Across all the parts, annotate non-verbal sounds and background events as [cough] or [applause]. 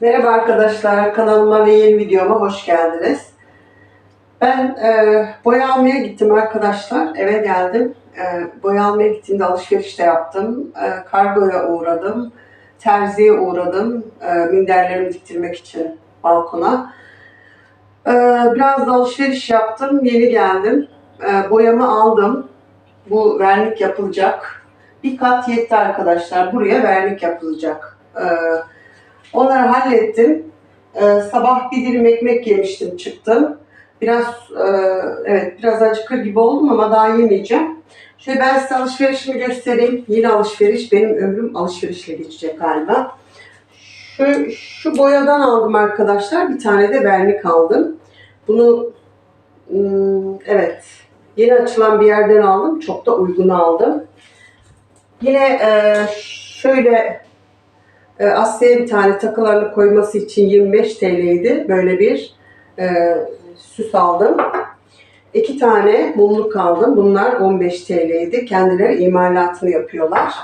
Merhaba arkadaşlar, kanalıma ve yeni videoma hoş geldiniz. Ben e, boya almaya gittim arkadaşlar, eve geldim. E, boya almaya gittiğimde alışveriş de yaptım. E, kargoya uğradım, terziye uğradım, e, minderlerimi diktirmek için balkona. E, biraz da alışveriş yaptım, yeni geldim. E, boyamı aldım. Bu vernik yapılacak. Bir kat yetti arkadaşlar, buraya vernik yapılacak. E, Onları hallettim. Ee, sabah bir dilim ekmek yemiştim çıktım. Biraz e, evet biraz acıkır gibi oldum ama daha yemeyeceğim. Şöyle ben size alışverişimi göstereyim. Yine alışveriş. Benim ömrüm alışverişle geçecek galiba. Şu, şu boyadan aldım arkadaşlar. Bir tane de vernik aldım. Bunu hmm, evet yeni açılan bir yerden aldım. Çok da uygun aldım. Yine e, şöyle e, Asya'ya bir tane takılarını koyması için 25 TL'ydi. Böyle bir e, süs aldım. İki tane mumluk aldım. Bunlar 15 TL'ydi. Kendileri imalatını yapıyorlar.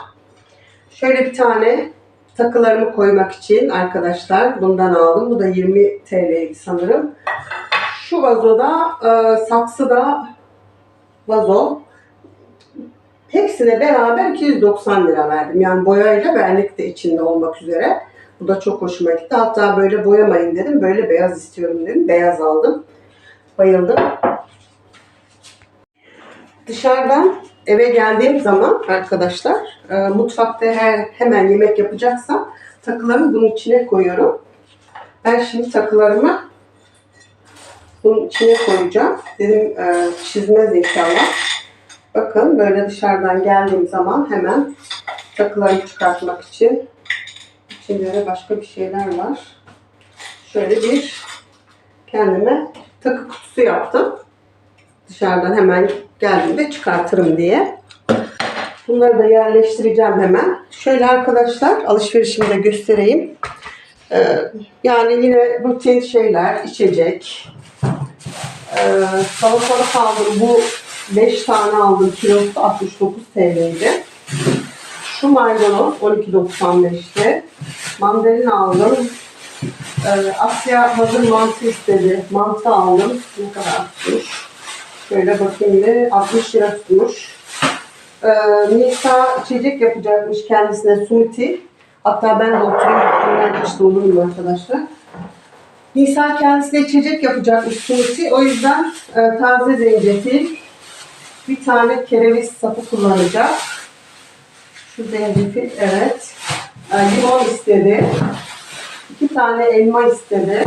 Şöyle bir tane takılarımı koymak için arkadaşlar bundan aldım. Bu da 20 TL'ydi sanırım. Şu vazoda e, saksıda vazo Hepsine beraber 290 lira verdim. Yani boyayla vernik de içinde olmak üzere. Bu da çok hoşuma gitti. Hatta böyle boyamayın dedim. Böyle beyaz istiyorum dedim. Beyaz aldım. Bayıldım. Dışarıdan eve geldiğim zaman arkadaşlar e, mutfakta her, hemen yemek yapacaksam takılarımı bunun içine koyuyorum. Ben şimdi takılarımı bunun içine koyacağım. Dedim e, çizmez inşallah. Bakın böyle dışarıdan geldiğim zaman hemen takılarımı çıkartmak için içinde de başka bir şeyler var. Şöyle bir kendime takı kutusu yaptım. Dışarıdan hemen geldiğimde çıkartırım diye. Bunları da yerleştireceğim hemen. Şöyle arkadaşlar alışverişimi de göstereyim. Ee, yani yine rutin şeyler, içecek. Ee, salatalık aldım. Bu 5 tane aldım. Kilosu 69 TL'ydi. Şu maydanoz 12.95'ti. Mandalina aldım. Ee, Asya hazır mantı istedi. Mantı aldım. Ne kadar tutmuş? Şöyle bakayım bir 60 lira tutmuş. Ee, Nisa içecek yapacakmış kendisine smoothie. Hatta ben de. Ben işte olur mu arkadaşlar? Nisa kendisine içecek yapacakmış smoothie. O yüzden e, taze zencefil, bir tane kereviz sapı kullanacak. Şu zencefil, evet. E, limon istedi. İki tane elma istedi.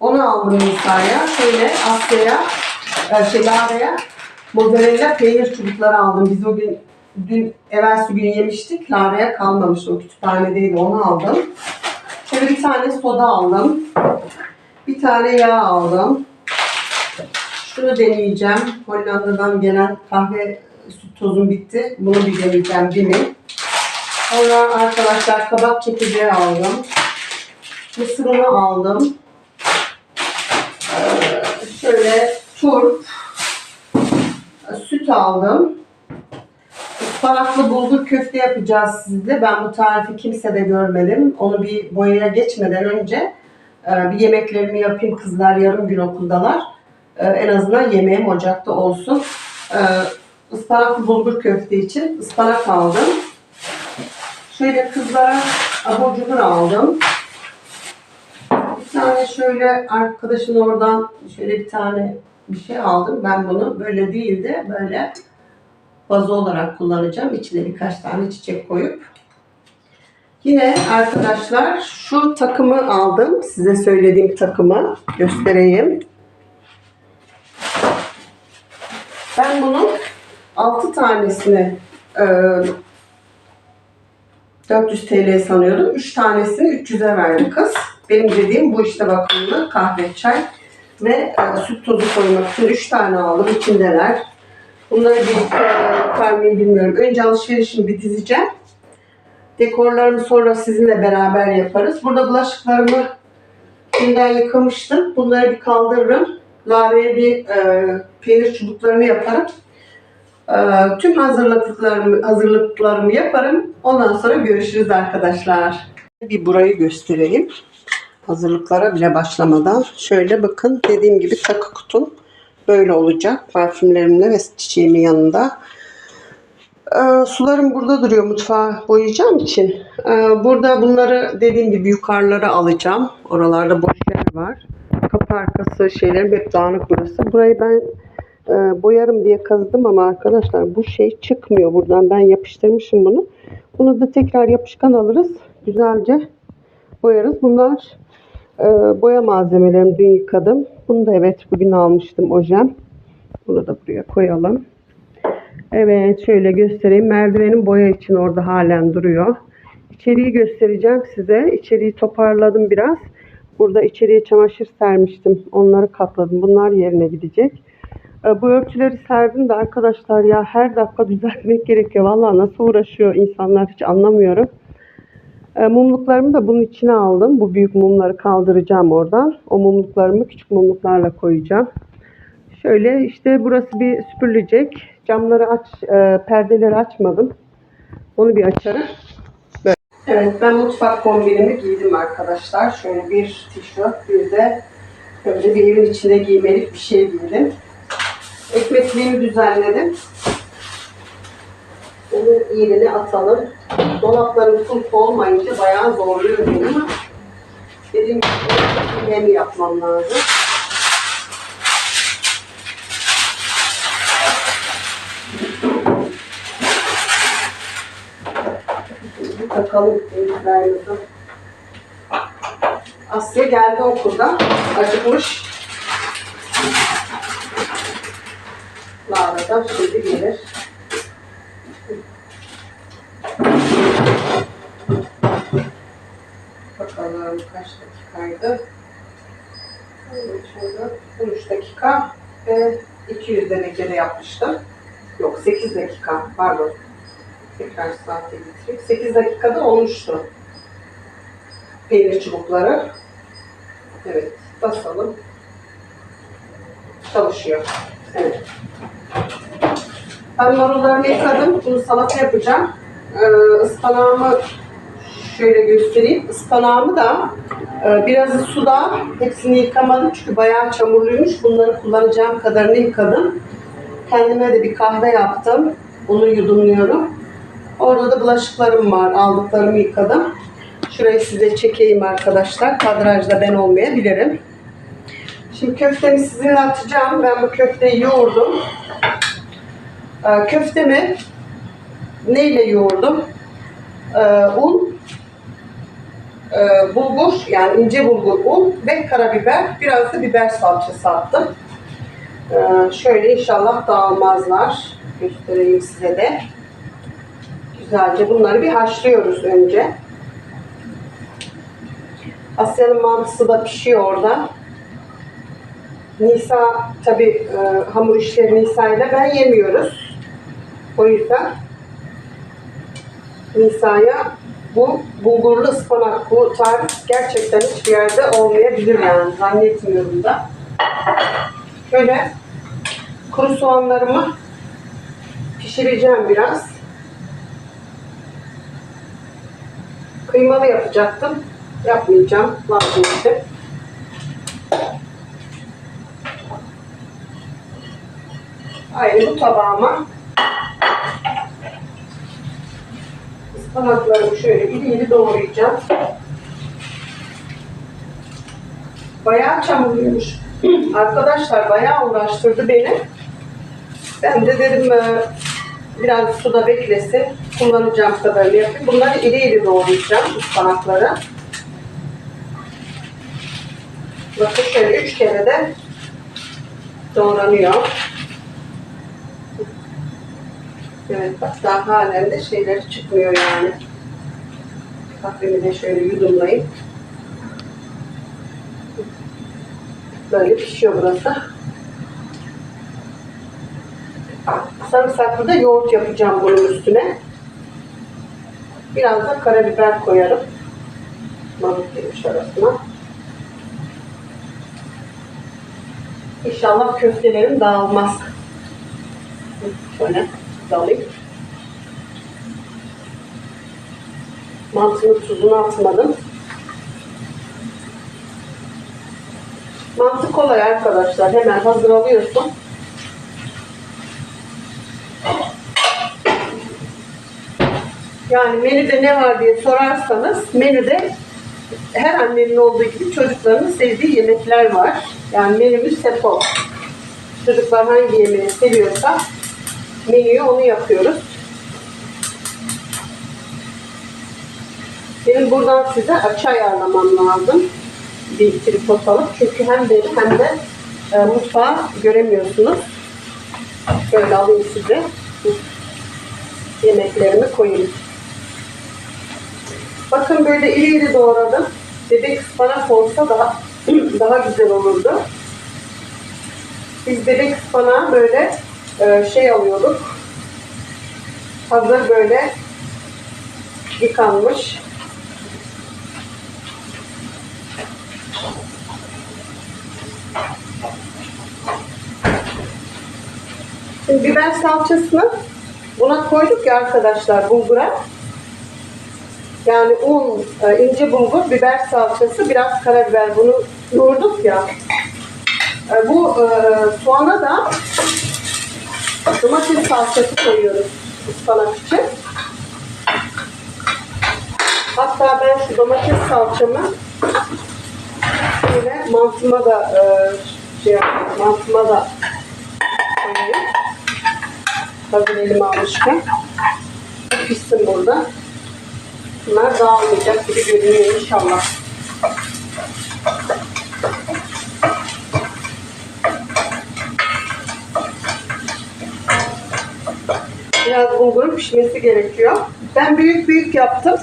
Onu aldım Nisa'ya. Şöyle Asya'ya, e, şey Lara'ya mozzarella peynir çubukları aldım. Biz o gün dün evvelsi gün yemiştik. Lara'ya kalmamıştı. O kütüphanedeydi. Onu aldım. Şöyle bir tane soda aldım. Bir tane yağ aldım. Şunu deneyeceğim. Hollanda'dan gelen kahve süt tozum bitti. Bunu bir deneyeceğim değil mi? Sonra arkadaşlar kabak çekirdeği aldım. Mısır unu aldım. Ee, şöyle turp, süt aldım. Ispanaklı bulgur köfte yapacağız sizde. Ben bu tarifi kimse de görmedim. Onu bir boyaya geçmeden önce e, bir yemeklerimi yapayım. Kızlar yarım gün okuldalar. E, en azından yemeğim ocakta olsun. E, ıspanaklı bulgur köfte için ıspanak aldım. Şöyle kızlara abur cubur aldım. Bir tane şöyle arkadaşın oradan şöyle bir tane bir şey aldım. Ben bunu böyle değil de böyle vazo olarak kullanacağım. İçine birkaç tane çiçek koyup. Yine arkadaşlar şu takımı aldım. Size söylediğim takımı göstereyim. Ben bunun 6 tanesini e, 400 TL sanıyordum. 3 tanesini 300'e verdi kız. Benim dediğim bu işte bakımlı kahve, çay ve e, süt tozu koymak için 3 tane aldım. İçindeler. Bunları birlikte yapar mıyım bilmiyorum. Önce alışverişimi bir dizeceğim. Dekorlarımı sonra sizinle beraber yaparız. Burada bulaşıklarımı dünden yıkamıştım. Bunları bir kaldırırım. Lara'ya bir e, peynir çubuklarını yaparım. E, tüm hazırlıklarımı, hazırlıklarımı yaparım. Ondan sonra görüşürüz arkadaşlar. Bir burayı göstereyim. Hazırlıklara bile başlamadan. Şöyle bakın dediğim gibi takı kutum böyle olacak. Parfümlerimle ve çiçeğimin yanında. Ee, sularım burada duruyor mutfağı boyayacağım için. Ee, burada bunları dediğim gibi yukarılara alacağım. Oralarda boş yer var. Kapı arkası şeylerim hep dağınık burası. Burayı ben e, boyarım diye kazıdım ama arkadaşlar bu şey çıkmıyor buradan. Ben yapıştırmışım bunu. Bunu da tekrar yapışkan alırız. Güzelce boyarız. Bunlar e, boya malzemelerim dün yıkadım. Bunu da evet bugün almıştım ojem. Bunu da buraya koyalım. Evet şöyle göstereyim. Merdivenin boya için orada halen duruyor. İçeriği göstereceğim size. İçeriği toparladım biraz. Burada içeriye çamaşır sermiştim. Onları katladım. Bunlar yerine gidecek. E, Bu örtüleri serdim de arkadaşlar ya her dakika düzeltmek gerekiyor. Vallahi nasıl uğraşıyor insanlar hiç anlamıyorum. E, Mumluklarımı da bunun içine aldım. Bu büyük mumları kaldıracağım oradan. O mumluklarımı küçük mumluklarla koyacağım. Şöyle işte burası bir süpürülecek. Camları aç, e, perdeleri açmadım. Onu bir açarım. Evet ben mutfak kombinimi giydim arkadaşlar. Şöyle bir tişört bir de böyle bir evin içinde giymelik bir şey giydim. Ekmekliğimi düzenledim. Onun iğneni atalım. Dolapların full olmayınca bayağı zorluyor beni ama dediğim gibi yemeğimi yapmam lazım. Bir takalım elbiselerimizi. Asya geldi okulda. Acıkmış. Lara da şimdi gelir. Bakalım kaç dakikaydı? Şurada 13 dakika ve 200 derecede yapmıştım. Yok 8 dakika pardon. Tekrar saate getireyim. 8 dakikada olmuştu. Peynir çubukları. Evet basalım. Çalışıyor. Evet. Ben marullarımı yıkadım. Bunu salata yapacağım. Ee, ıspanağımı şöyle göstereyim. Ispanağımı da e, birazı suda hepsini yıkamadım çünkü bayağı çamurluymuş. Bunları kullanacağım kadarını yıkadım. Kendime de bir kahve yaptım. Onu yudumluyorum. Orada da bulaşıklarım var. Aldıklarımı yıkadım. Şurayı size çekeyim arkadaşlar. Kadrajda ben olmayabilirim. Şimdi köftemi sizinle atacağım. Ben bu köfteyi yoğurdum. Ee, köftemi neyle yoğurdum? Ee, un, e, bulgur yani ince bulgur un ve karabiber. Biraz da biber salçası attım. Ee, şöyle inşallah dağılmazlar. Göstereyim size de. Güzelce bunları bir haşlıyoruz önce. Asya'nın mantısı da pişiyor orada. Nisa tabi e, hamur işleri Nisa ile ben yemiyoruz. O yüzden Nisa'ya bu bulgurlu ıspanak bu tarif gerçekten hiçbir yerde olmayabilir yani zannetmiyorum da. Şöyle kuru soğanlarımı pişireceğim biraz. Kıymalı yapacaktım. Yapmayacağım. Vazgeçtim. Aynı bu tabağıma ıspanaklarımı şöyle iri iri doğrayacağım. Bayağı çamurluymuş. [clears throat] Arkadaşlar bayağı uğraştırdı beni. Ben de dedim e, biraz suda beklesin. Kullanacağım kadarını yapayım. Bunları iri iri doğrayacağım ıspanakları. Bakın şöyle üç kere de doğranıyor. Evet bak daha halen de şeyler çıkmıyor yani. Kahvemi de şöyle yudumlayayım. Böyle pişiyor burası. Sarımsaklı da yoğurt yapacağım bunun üstüne. Biraz da karabiber koyarım. Marul demiş arasına. İnşallah köftelerim dağılmaz. Şöyle alayım. Mantının tuzunu atmadım. Mantı kolay arkadaşlar. Hemen hazır alıyorsun. Yani menüde ne var diye sorarsanız menüde her annenin olduğu gibi çocukların sevdiği yemekler var. Yani menümüz hep o. Çocuklar hangi yemeği seviyorsa menüyü onu yapıyoruz. Benim buradan size açı ayarlamam lazım. Bir tripod alıp. Çünkü hem beni hem de e, mutfağı göremiyorsunuz. Şöyle alayım size. Yemeklerimi koyayım. Bakın böyle iri iri doğradım. Bebek ıspanak olsa daha [clears throat] daha güzel olurdu. Biz bebek ıspanağı böyle e, şey alıyorduk. Hazır böyle yıkanmış. Şimdi biber salçasını buna koyduk ya arkadaşlar bulgura. Yani un, e, ince bulgur, biber salçası, biraz karabiber bunu yoğurduk ya. E, Bu e, soğana da domates salçası koyuyoruz ıspanak için. Hatta ben şu domates salçamı şöyle mantıma da şey yapayım, mantıma da koyayım. Hazır elime almışken. Pişsin burada. Bunlar dağılmayacak gibi görünüyor inşallah. Biraz bulgurun pişmesi gerekiyor. Ben büyük büyük yaptım.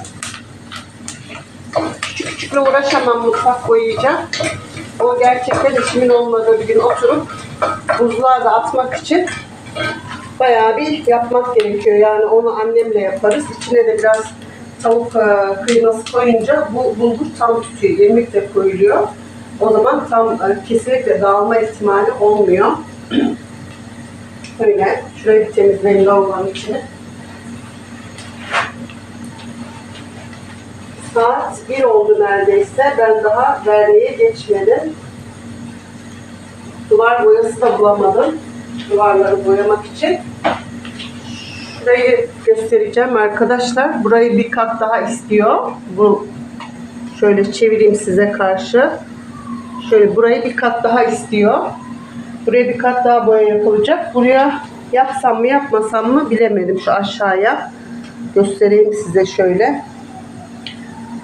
Küçük küçükle uğraşamam mutfak boyayacağım. O gerçekten işimin olmadığı bir gün oturup buzluğa da atmak için bayağı bir yapmak gerekiyor. Yani onu annemle yaparız. İçine de biraz tavuk e, kıyması koyunca bu bulgur tam tutuyor. Irmik de koyuluyor. O zaman tam e, kesinlikle dağılma ihtimali olmuyor. [clears throat] Böyle. Şurayı bir temizleyin lavabonun içine. Saat 1 oldu neredeyse. Ben daha vermeye geçmedim. Duvar boyası da bulamadım. Duvarları boyamak için. Şurayı göstereceğim arkadaşlar. Burayı bir kat daha istiyor. Bu şöyle çevireyim size karşı. Şöyle burayı bir kat daha istiyor. Buraya bir kat daha boya yapılacak. Buraya yapsam mı yapmasam mı bilemedim şu aşağıya. Göstereyim size şöyle.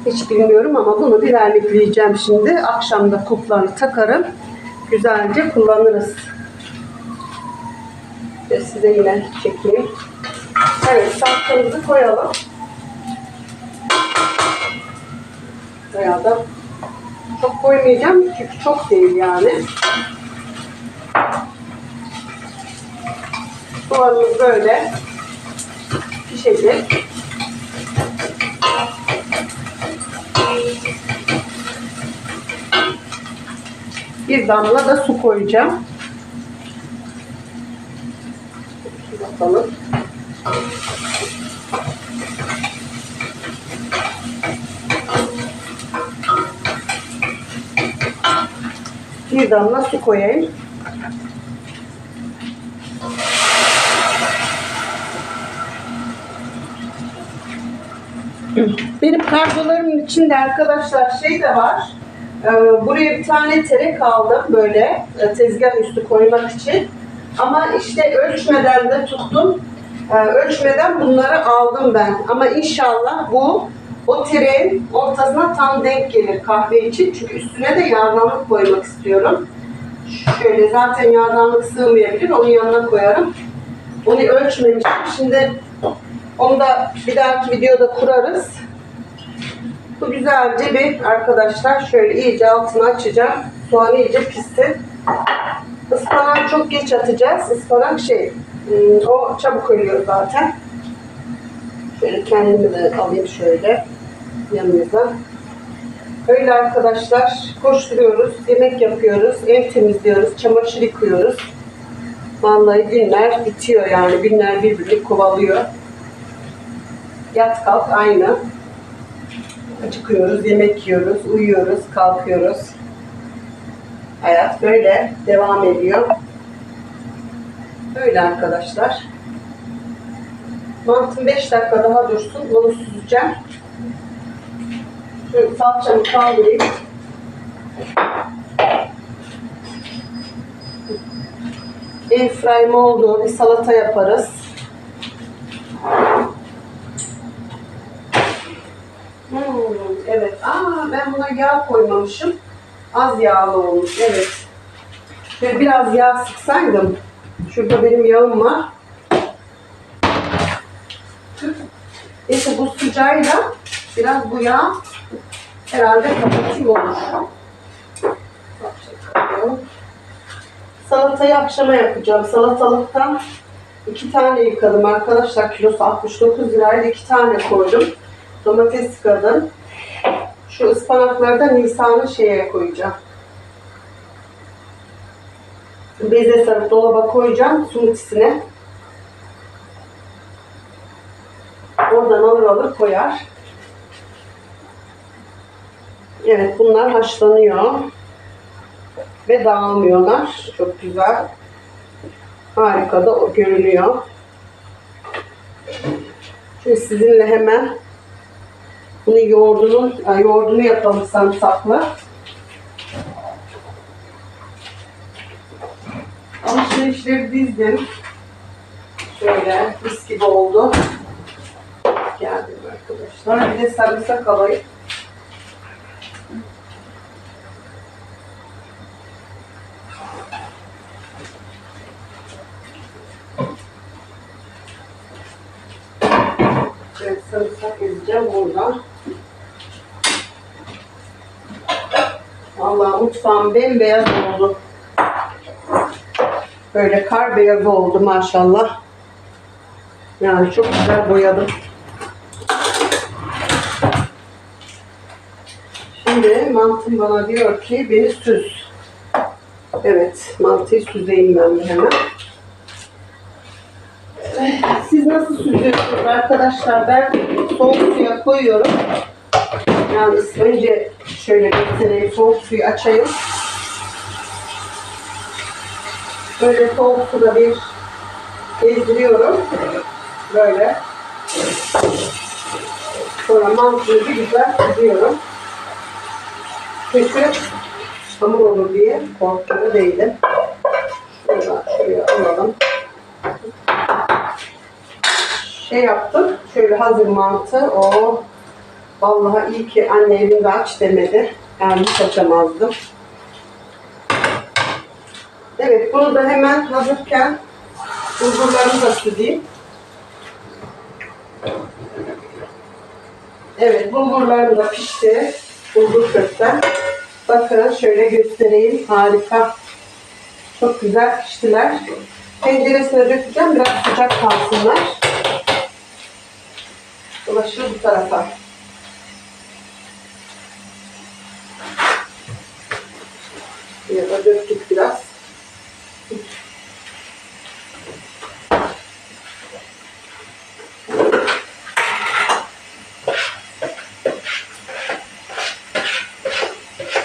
Hiç bilmiyorum ama bunu bir vernikleyeceğim şimdi. Akşamda kuplarını takarım. Güzelce kullanırız. Size yine çekeyim. Evet salçamızı koyalım. Bayağı da çok koymayacağım çünkü çok değil yani. Soğanımız böyle pişecek. Bir damla da su koyacağım. Bakalım. Bir damla su koyayım. Benim kargolarımın içinde arkadaşlar şey de var. Ee, buraya bir tane terek aldım böyle e, tezgah üstü koymak için. Ama işte ölçmeden de tuttum. Ee, ölçmeden bunları aldım ben. Ama inşallah bu o tereğin ortasına tam denk gelir kahve için. Çünkü üstüne de yağdanlık koymak istiyorum. Şöyle zaten yağdanlık sığmayabilir. Onun yanına koyarım. Onu ölçmemiştim. Şimdi onu da bir dahaki videoda kurarız. Bu güzelce bir arkadaşlar şöyle iyice altını açacağım. Soğan iyice pişsin. Ispanak çok geç atacağız. Ispanak şey o çabuk ölüyor zaten. Şöyle kendimi de alayım şöyle yanımıza. Öyle arkadaşlar koşturuyoruz, yemek yapıyoruz, ev temizliyoruz, çamaşır yıkıyoruz. Vallahi günler bitiyor yani. Günler birbirini kovalıyor. Yat kalk aynı. Acıkıyoruz, yemek yiyoruz, uyuyoruz, kalkıyoruz. Hayat böyle devam ediyor. Böyle arkadaşlar. Mantım 5 dakika daha dursun. Onu süzeceğim. Şöyle salçamı kaldırayım. Airfry'm oldu. Bir salata yaparız. Hmm, evet. Aa, ben buna yağ koymamışım. Az yağlı olmuş. Evet. Biraz yağ sıksaydım. Şurada benim yağım var. Neyse bu sıcağıyla biraz bu yağ herhalde kapatayım olur. Salatayı akşama yapacağım. Salatalıktan iki tane yıkadım arkadaşlar. Kilosu 69 liraydı. iki tane koydum. Domates yıkadım. Şu ıspanakları da Nisan'ı şeye koyacağım. Beze sarıp dolaba koyacağım sumutisine. Oradan alır alır koyar. Evet bunlar haşlanıyor. Ve dağılmıyorlar. Çok güzel. Harika da görünüyor. Şimdi sizinle hemen bunu yoğurdunun, ay, yoğurdunu yapalım sarımsaklı. Alışverişleri dizdim. Şöyle mis gibi oldu. Geldim arkadaşlar. Bir de sarımsak alayım. Evet, sarımsak ezeceğim buradan. Vallahi mutfağım bembeyaz oldu. Böyle kar beyazı oldu maşallah. Yani çok güzel boyadım. Şimdi mantım bana diyor ki beni süz. Evet mantıyı süzeyim ben de hemen. Siz nasıl süzüyorsunuz arkadaşlar? Ben soğuk suya koyuyorum. Yalnız önce şöyle göstereyim. Soğuk suyu açayım. Böyle soğuk suda bir gezdiriyorum. Böyle. Sonra mantıyı bir güzel süzüyorum. Çünkü hamur olur diye korktuğum değilim. Şuradan alalım. Şey yaptık. Şöyle hazır mantı. O vallahi iyi ki anne evinde aç demedi. Yani hiç açamazdım. Evet bunu da hemen hazırken bulgurlarını da süzeyim. Evet bulgurlarım da pişti. Bulgur köftem. Bakın şöyle göstereyim. Harika. Çok güzel piştiler. Tenceresine dökeceğim. Biraz sıcak kalsınlar. Dolaşır bu tarafa. Ya da döktük biraz.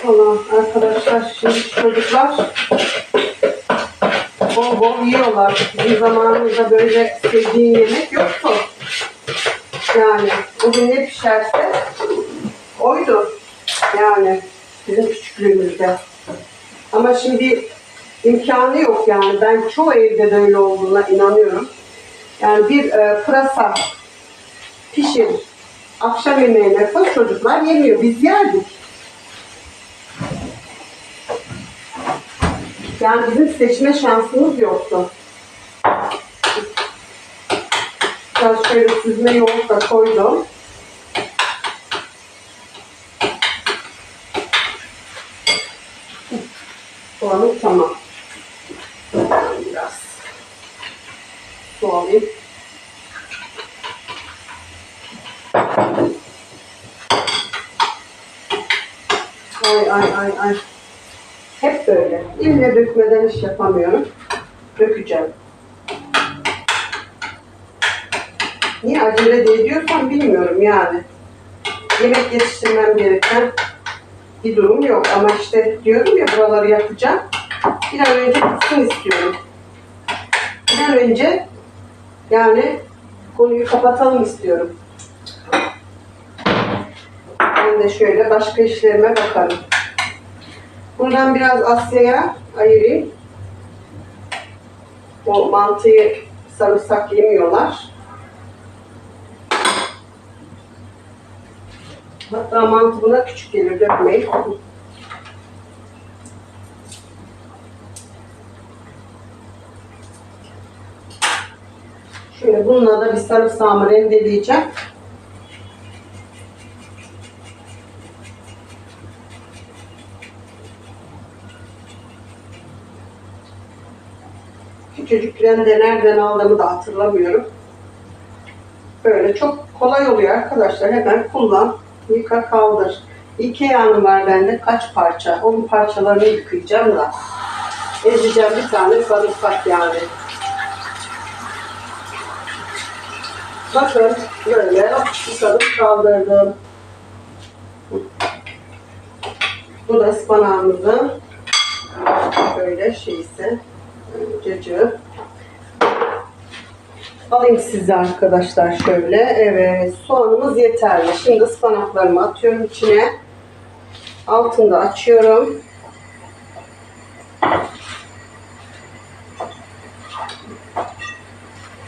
Valla arkadaşlar şimdi çocuklar bol bol yiyorlar. Bizim zamanımızda böyle sevdiğin yemek yoktu. Yani bugün ne pişerse oydu. Yani bizim küçüklüğümüzde. Ama şimdi imkanı yok yani. Ben çoğu evde de öyle olduğuna inanıyorum. Yani bir e, pırasa pişir, akşam yemeğine koy çocuklar yemiyor. Biz yerdik. Yani bizim seçme şansımız yoktu. Biraz şöyle süzme yoğurt koydum. Soğanım tamam. Biraz su alayım. Ay ay ay ay. Hep böyle. İlle dökmeden iş yapamıyorum. Dökeceğim. Niye acele de ediyorsam bilmiyorum yani. yemek yetiştirmem gereken bir durum yok. Ama işte diyorum ya buraları yapacağım. Bir an önce bitsin istiyorum. Bir an önce yani konuyu kapatalım istiyorum. Ben de şöyle başka işlerime bakarım. Buradan biraz Asya'ya ayırayım. O mantıyı sarımsak yemiyorlar. Hatta mantı buna küçük gelir dökmeyin. Şöyle bununla da bir sarımsağımı rendeleyeceğim. Küçücükken de nereden aldığımı da hatırlamıyorum. Böyle çok kolay oluyor arkadaşlar. Hemen kullan, yıka kaldır. Ikea'nın var bende kaç parça. Onun parçalarını yıkayacağım da. Ezeceğim bir tane sarımsak yani. Bakın böyle yıkadım kaldırdım. Bu da ıspanağımızın böyle şeysi cacığı. Alayım size arkadaşlar şöyle. Evet soğanımız yeterli. Şimdi ıspanaklarımı atıyorum içine. Altını da açıyorum.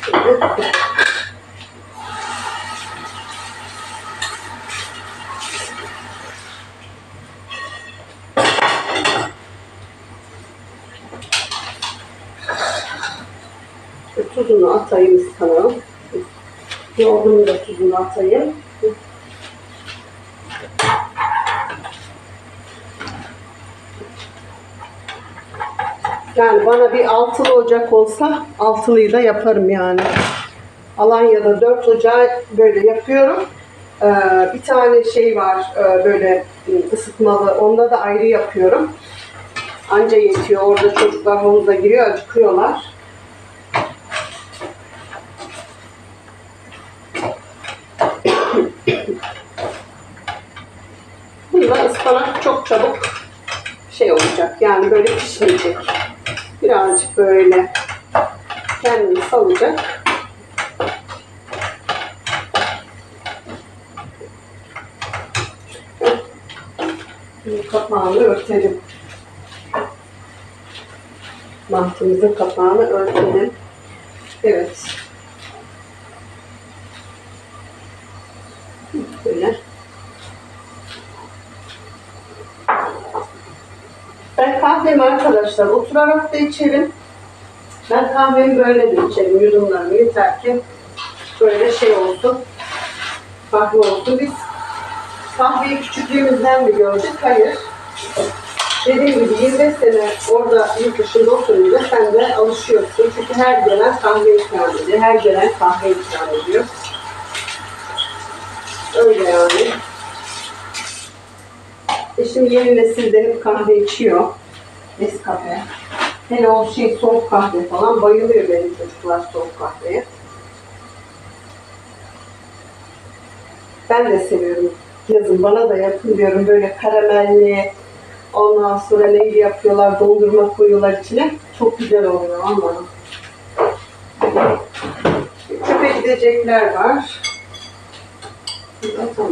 Şöyle. Tuzunu atayım ıspanağın. Yoğurdumu da tuzunu atayım. Yani bana bir altılı ocak olsa altılıyı da yaparım yani. Alanya'da dört ocağı böyle yapıyorum. Ee, bir tane şey var e, böyle ısıtmalı. Onda da ayrı yapıyorum. Anca yetiyor. Orada çocuklar havuza giriyor, acıkıyorlar. Bunda ıspanak çok çabuk şey olacak. Yani böyle pişmeyecek. Birazcık böyle kendini salacak. Kapağını örtelim. Mantımızın kapağını örtelim. Evet. Böyle. Ben kahvemi arkadaşlar oturarak da içerim. Ben kahvemi böyle de içerim yudumlarımı yeter ki böyle şey olsun. Kahve olsun. Biz kahveyi küçüklüğümüzden mi gördük? Hayır. Dediğim gibi 25 sene orada yurt dışında oturunca sen de alışıyorsun. Çünkü her gelen kahve ikram ediyor. Her gelen kahve ikram ediyor. Öyle yani. E şimdi yeni nesil de hep kahve içiyor. Nescafe. Hele o şey soğuk kahve falan bayılıyor benim çocuklar soğuk kahveye. Ben de seviyorum. Yazın bana da yapın diyorum böyle karamelli. Ondan sonra neyli yapıyorlar, dondurma koyuyorlar içine. Çok güzel oluyor ama. Çöpe gidecekler var. Bu Tamam.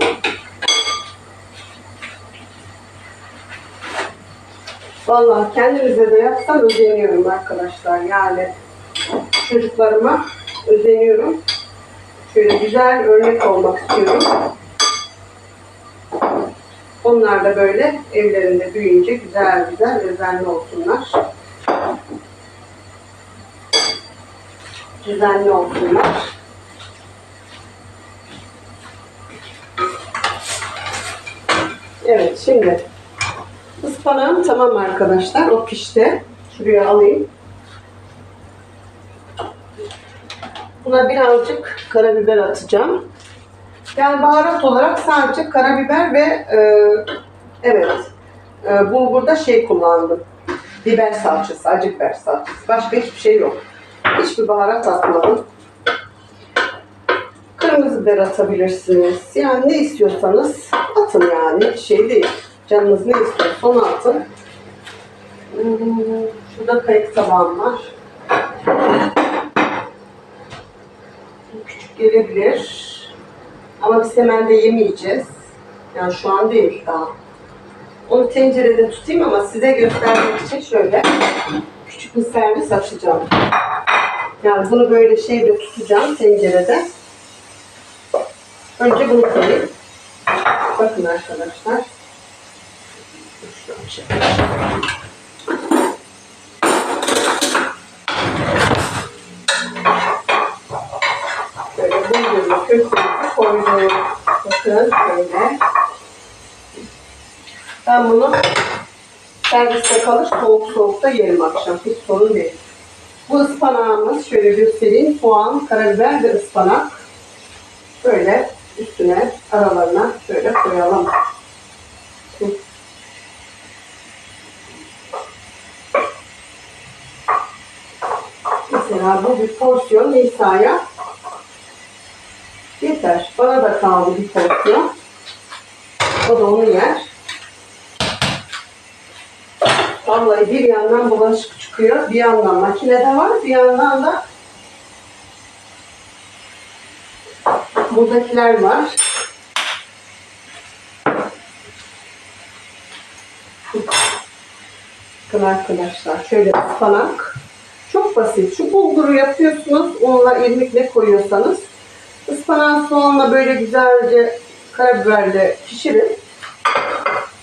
Vallahi kendimize de yapsam özeniyorum arkadaşlar. Yani çocuklarıma özeniyorum. Şöyle güzel örnek olmak istiyorum. Onlar da böyle evlerinde büyüyünce güzel güzel özenli olsunlar. Düzenli olsunlar. Evet şimdi Ispanağım tamam arkadaşlar. O pişti. Şuraya alayım. Buna birazcık karabiber atacağım. Yani baharat olarak sadece karabiber ve e, evet e, bulgurda şey kullandım. Biber salçası, acı biber salçası. Başka hiçbir şey yok. Hiçbir baharat atmadım. Kırmızı biber atabilirsiniz. Yani ne istiyorsanız atın yani. Şey değil. Canınız ne istiyorsa onu atın. Hmm, Şurada kayık tabağım var. Küçük gelebilir. Ama biz hemen de yemeyeceğiz. Yani şu an değil daha. Onu tencerede tutayım ama size göstermek için şöyle küçük bir servis açacağım. Yani bunu böyle şeyde tutacağım tencerede. Önce bunu koyayım. Bakın arkadaşlar. Çekeyim. Böyle bulgurlu köftemizi koydum. Bakın böyle. Ben bunu serviste kalır soğuk soğuk da yerim akşam. Hiç sorun değil. Bu ıspanağımız şöyle göstereyim. Soğan, karabiber ve ıspanak. Böyle üstüne aralarına şöyle koyalım. Mesela bu bir porsiyon Nisa'ya yeter. Bana da kaldı bir porsiyon. O da onu yer. Vallahi bir yandan bulaşık çıkıyor, bir yandan makinede var, bir yandan da buradakiler var. Bakın arkadaşlar şöyle ıspanak. Çok basit. Şu bulguru yapıyorsunuz. Onunla irmik ne koyuyorsanız. Ispanağı soğanla böyle güzelce karabiberle pişirin.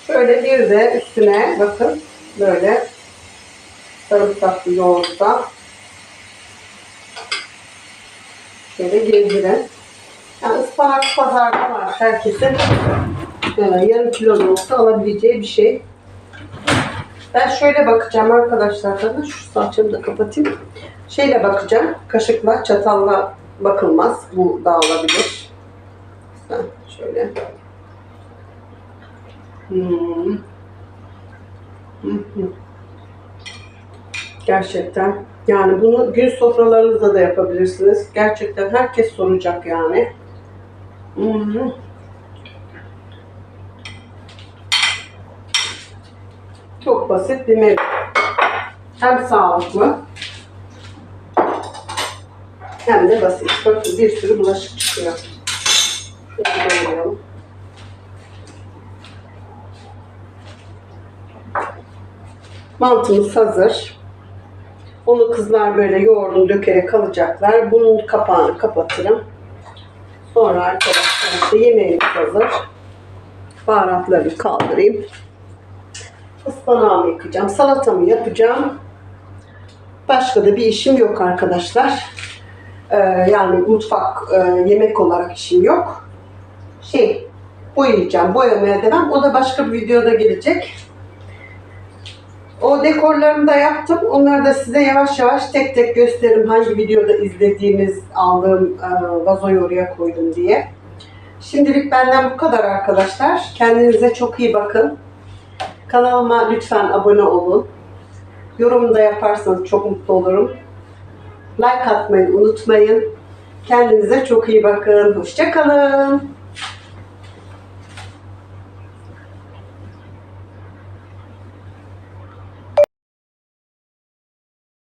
Şöyle bir de üstüne bakın böyle sarımsaklı yoğurtla şöyle gezdirin. Yani ıspanak pazarda var herkesin yani yarım kilo da olsa alabileceği bir şey. Ben şöyle bakacağım arkadaşlar tabii şu saçımı da kapatayım. Şeyle bakacağım. Kaşıkla, çatalla bakılmaz. Bu dağılabilir. Şöyle. Hmm. Gerçekten. Yani bunu gün sofralarınızda da yapabilirsiniz. Gerçekten herkes soracak yani. Hı Çok basit bir menü. Hem sağlıklı hem de basit. Bakın bir sürü bulaşık çıkıyor. Koyalım. Mantımız hazır. Onu kızlar böyle yoğurdunu dökerek alacaklar. Bunun kapağını kapatırım. Sonra arkadaşlar işte yemeğimiz hazır. Baharatları kaldırayım. Ispanağımı yıkayacağım. Salatamı yapacağım. Başka da bir işim yok arkadaşlar. Ee, yani mutfak e, yemek olarak işim yok. Şey boyayacağım. Boyamaya devam. O da başka bir videoda gelecek. O dekorlarımı da yaptım. Onları da size yavaş yavaş tek tek gösteririm. Hangi videoda izlediğiniz, aldığım e, vazoyu oraya koydum diye. Şimdilik benden bu kadar arkadaşlar. Kendinize çok iyi bakın. Kanalıma lütfen abone olun. Yorum da yaparsanız çok mutlu olurum. Like atmayı unutmayın. Kendinize çok iyi bakın. Hoşçakalın.